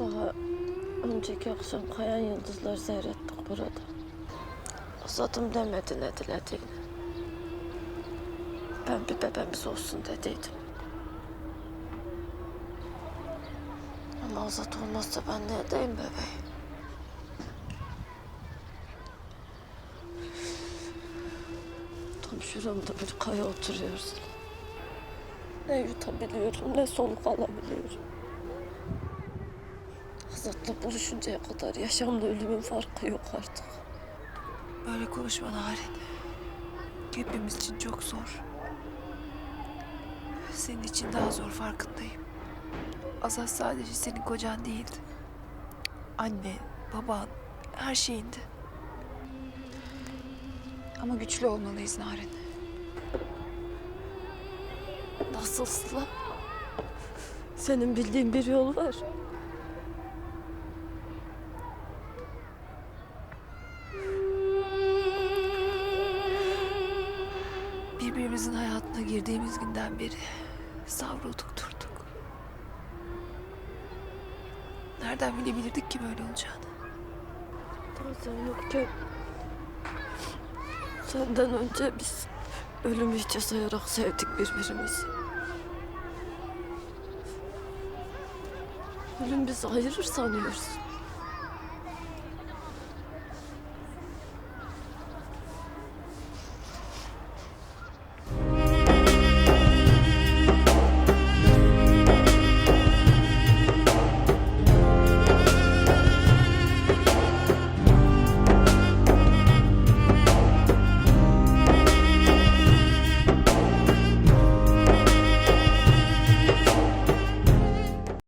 Daha önceki akşam kayan yıldızlar seyrettik burada. Azatım demedi ne dilediğini. Ben bir bebeğimiz olsun dediydim. Ama Azat olmazsa ben ne edeyim bebeği? Tam şuramda bir kaya oturuyorsun. Ne yutabiliyorum ne soluk alabiliyorum. Azat'la buluşuncaya kadar yaşamla ölümün farkı yok artık. Böyle konuşma Narin. Hepimiz için çok zor. Senin için daha zor farkındayım. Azat sadece senin kocan değildi. Anne, baban, her şeyindi. Ama güçlü olmalıyız Narin. Nasıl Sıla? Senin bildiğin bir yol var. Birbirimizin hayatına girdiğimiz günden beri savrulduk durduk. Nereden bilebilirdik ki böyle olacağını? Daha sen yokken senden önce biz ölümü hiçe sayarak sevdik birbirimizi. Ölüm bizi ayırır sanıyorsun.